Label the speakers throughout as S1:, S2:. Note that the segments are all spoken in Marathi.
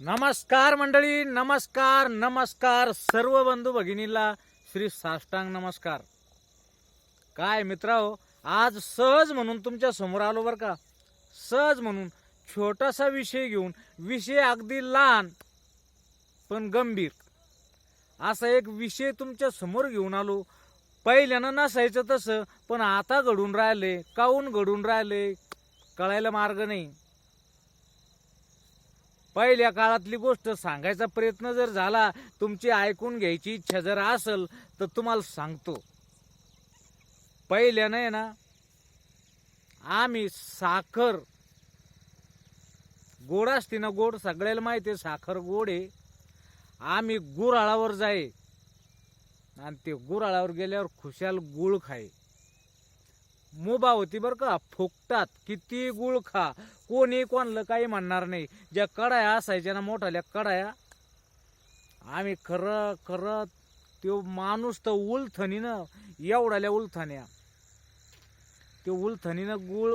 S1: नमस्कार मंडळी नमस्कार नमस्कार सर्व बंधू भगिनीला श्री साष्टांग नमस्कार. काय मित्रांनो आज सहज म्हणून तुमच्यासमोर आलो बरं का? सहज म्हणून छोटासा विषय घेऊन विषय अगदी लहान पण गंभीर. असा एक विषय तुमच्यासमोर घेऊन आलो. पहिल्यानं नसायचं तसं पण आता घडून राहिले काऊन घडून राहिले कळायला मार्ग नाही. पहिल्या काळातली गोष्ट सांगायचा प्रयत्न जर झाला तुमची ऐकून घ्यायची इच्छा जर असेल तर तुम्हाला सांगतो. पहिल्यानं आहे ना आम्ही साखर गोड असते ना गोड सगळ्याला माहिती आहे साखर गोड आहे. आम्ही गुराळावर जाय. आणि ते गुराळावर गेल्यावर खुशाल गुळ खाय. मुभा होती बरं का फुकटात. किती गुळ खा. कोणी कोणलं काही म्हणणार नाही. ज्या कडाया असायच्या ना मोठाल्या कडाया आम्ही खरं खरं तो माणूस तर उलथणीनं एवढाल्या उलथण्या. ते उलथणीनं गुळ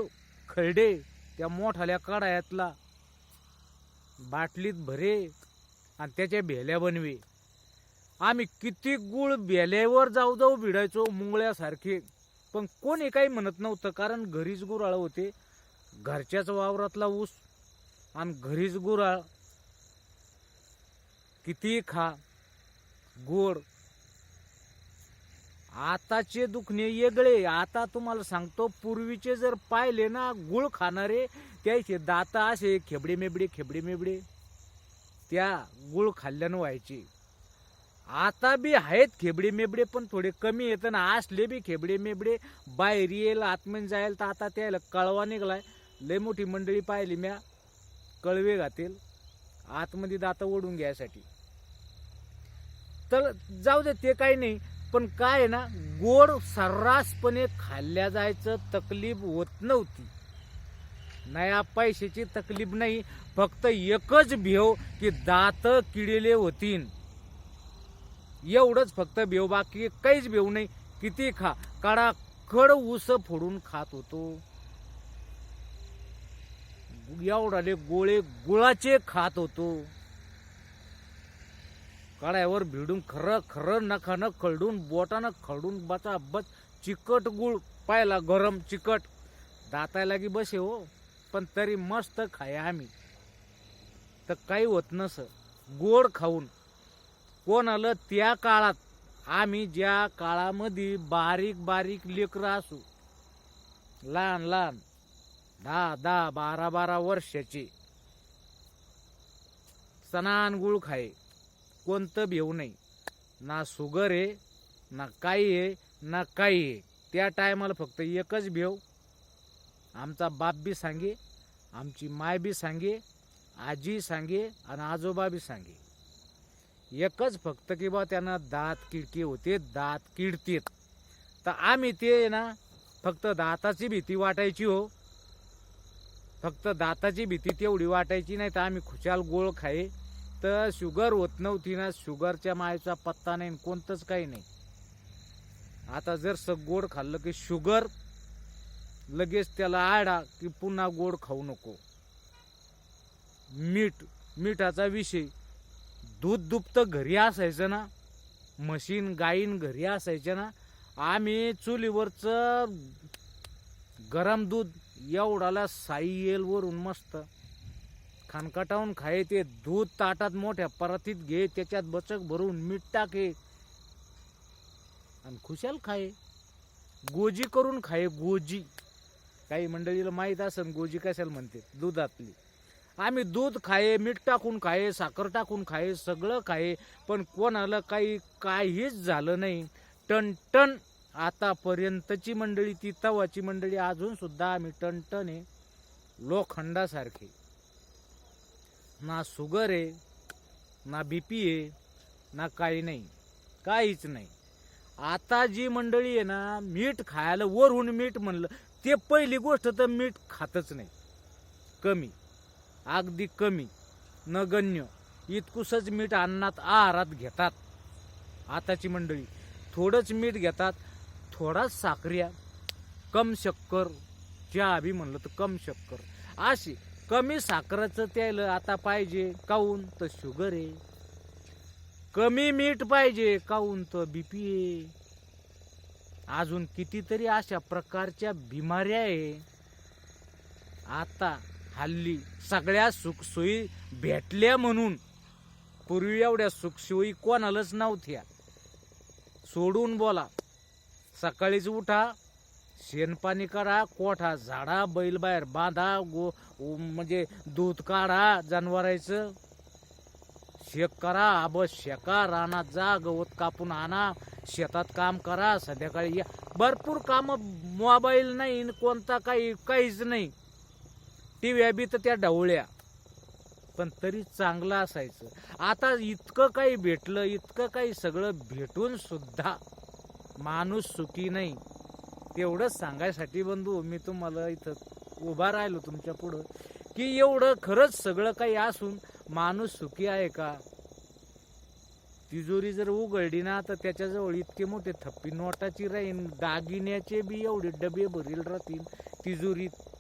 S1: खरडे त्या मोठाल्या कडायातला बाटलीत भरे आणि त्याच्या भेल्या बनवे. आम्ही किती गुळ भेल्यावर जाऊ जाऊ भिडायचो मुंगळ्यासारखे. पण कोणी काही म्हणत नव्हतं कारण घरीच गुराळ होते. घरच्याच वावरातला ऊस आणि घरीच गुराळ. किती खा गोड. आताचे दुखणे वेगळे आता तुम्हाला सांगतो पूर्वीचे जर पाहिले ना गुळ खाणारे त्याचे दात असे खेबडे मेबडे खेबडे मेबडे. त्या गुळ खाल्ल्यानं व्हायचे. आता बी आहेत खेबडे मेबडे पण थोडे कमी येत ना असले बी खेबडे मेबडे बाहेर येईल आतमध्ये जाईल तर आता त्याला कळवा निघलाय. लय मोठी मंडळी पाहिली म्या. कळवे घातील. आतमध्ये दात ओढून घ्यायसाठी. तर जाऊ दे ते काही नाही. पण काय आहे ना गोड सर्रासपणे खाल्ल्या जायचं तकलीफ होत नव्हती. नया पैशाची तकलीफ नाही. फक्त एकच भेव की दात किडेले होतीन. एवढंच फक्त बेव बाकी काहीच बेव नाही. किती खा. काडा खड ऊस फोडून खात होतो. एवढाले गोळे गुळाचे खात होतो. कडायावर भिडून खरं खरं नखानं खळडून बोटानं खळडून बचा बच चिकट गुळ पाहिला गरम चिकट. दातायला की बसे हो. पण तरी मस्त खाया आम्ही. तर काही होत नस. गोड खाऊन. कोण आलं त्या काळात? आम्ही ज्या काळामध्ये बारीक बारीक लेकरं असू लहान लहान दहा दहा बारा बारा वर्षाचे सणान गुळ खाय कोणतं भेऊ नाही. ना सुगर आहे ना काही आहे ना काही आहे. त्या टायमाला फक्त एकच भेव. आमचा बाप बी सांगे आमची माय बी सांगे आजी सांगे आणि आजोबा बी सांगे. एकच फक्त की बा त्यांना दात किडकी होते दात किडतीत. तर आम्ही ते ना फक्त दाताची भीती वाटायची हो. फक्त दाताची भीती तेवढी वाटायची नाही तर आम्ही खुशाल गोळ खाई तर शुगर होत नव्हती ना शुगरच्या मायचा पत्ता नाही कोणतंच काही नाही. आता जर स गोड खाल्लं की शुगर लगेच त्याला आडा की पुन्हा गोड खाऊ नको. मीठ मिठाचा विषय. दूध दुभतं घरी असायचं ना म्हशीन गाईन घरी असायच्या ना आम्ही चुलीवरचं गरम दूध एवढाला साई मस्त खानकाटावून खाय ते दूध ताटात मोठ्या परातीत घे त्याच्यात बचक भरून मीठ टाके आणि खुशाल खाये. गोजी करून खाये गोजी. काही मंडळीला माहीत असेल गोजी कशाला म्हणते? दुधातली. आम्ही दूध खाये मीठ टाकून खाये साखर टाकून खाये सगळं खाये पण कोणाला काही काहीच झालं नाही. टनटन आतापर्यंतची मंडळी ती तवाची मंडळी अजून सुद्धा आम्ही टन आहे. लोखंडासारखे. ना शुगर आहे ना बी पी आहे ना काही नाही. काहीच नाही. आता जी मंडळी आहे ना मीठ खायला वरून मीठ म्हणलं ते पहिली गोष्ट तर मीठ खातच नाही. कमी. अगदी कमी. नगण्य. इतकुसच मीठ अन्नात आहारात घेतात. आताची मंडळी थोडंच मीठ घेतात थोडाच साखऱ्या कम शक्कर. ज्या आभी म्हणलं तर कम शक्कर. अशी कमी साखरेचं तेल आता पाहिजे. काऊन तर शुगर आहे कमी मीठ पाहिजे. काऊन तर बी पी आहे अजून कितीतरी अशा प्रकारच्या बिमाऱ्या आहे आता हल्ली सगळ्या सुखसोयी भेटल्या म्हणून पूर्वी एवढ्या सुखसोयी कोणालाच नव्हत्या. सोडून बोला सकाळीच उठा शेणपाणी करा कोठा झाडा बैल बाहेर बांधा गो म्हणजे दूध काढा जनावरायचं. शेक करा अब शेका रानात जा गवत कापून आणा शेतात काम करा संध्याकाळी या. भरपूर कामं मोबाईल नाही कोणता काही काहीच नाही. टी बी तर त्या ढवळ्या. पण तरी चांगलं असायचं. आता इतकं काही भेटलं इतकं काही सगळं भेटून सुद्धा माणूस सुखी नाही. तेवढंच सांगायसाठी बंधू मी तुम्हाला इथं उभा राहिलो तुमच्या पुढं की एवढं खरंच सगळं काही असून माणूस सुखी आहे का? तिजोरी जर उघडली ना तर त्याच्याजवळ इतके मोठे थप्पी नोटाची राहीन दागिन्याचे बी एवढे डबे भरील राहतील. तिजोरीत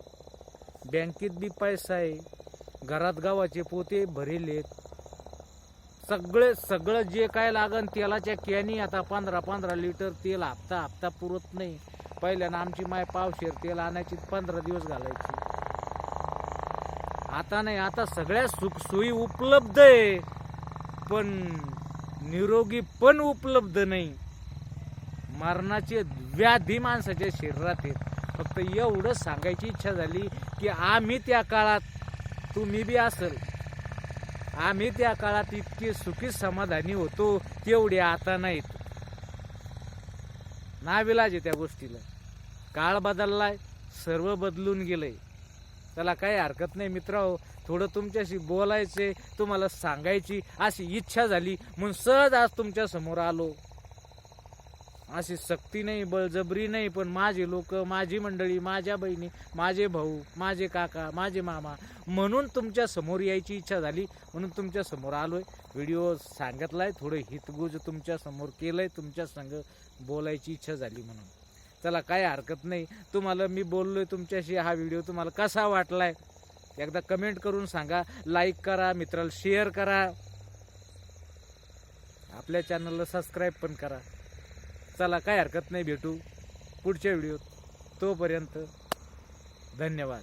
S1: बँकेत बी पैसा आहे. घरात गावाचे पोते भरेलेत. सगळे सगळं जे काय लागन तेलाच्या कॅनी आता पंधरा पंधरा लिटर तेल हप्ता हप्ता पुरत नाही. पहिल्यानं आमची माय पावशेर तेल आणायची पंधरा दिवस घालायची. आता नाही आता सगळ्या सुखसोयी उपलब्ध आहे. पण निरोगी पण उपलब्ध नाही. मरणाचे व्याधी माणसाच्या शरीरात आहेत. फक्त एवढं सांगायची इच्छा झाली की आम्ही त्या काळात तुम्ही बी असल. आम्ही त्या काळात इतके सुखी समाधानी होतो तेवढे आता नाहीत. नाविलाज आहे त्या गोष्टीला. काळ बदललाय सर्व बदलून गेलंय. त्याला काही हरकत नाही मित्र थोडं तुमच्याशी बोलायचे तुम्हाला सांगायची अशी इच्छा झाली म्हणून सहज आज तुमच्यासमोर आलो. अशी सक्ती नाही बळजबरी नाही पण माझे लोक माझी मंडळी माझ्या बहिणी माझे भाऊ माझे काका माझे मामा म्हणून तुमच्यासमोर यायची इच्छा झाली म्हणून तुमच्यासमोर आलोय. व्हिडिओ सांगितलाय थोडं हितगुज तुमच्यासमोर केलंय तुमच्या संग बोलायची इच्छा झाली म्हणून. चला काय हरकत नाही. तुम्हाला मी बोललोय तुमच्याशी हा व्हिडिओ तुम्हाला कसा वाटलाय? एकदा कमेंट करून सांगा लाईक करा मित्राला शेअर करा. आपल्या चॅनलला सबस्क्राईब पण करा. चला काय हरकत नाही भेटू पुढच्या व्हिडिओत. तोपर्यंत धन्यवाद.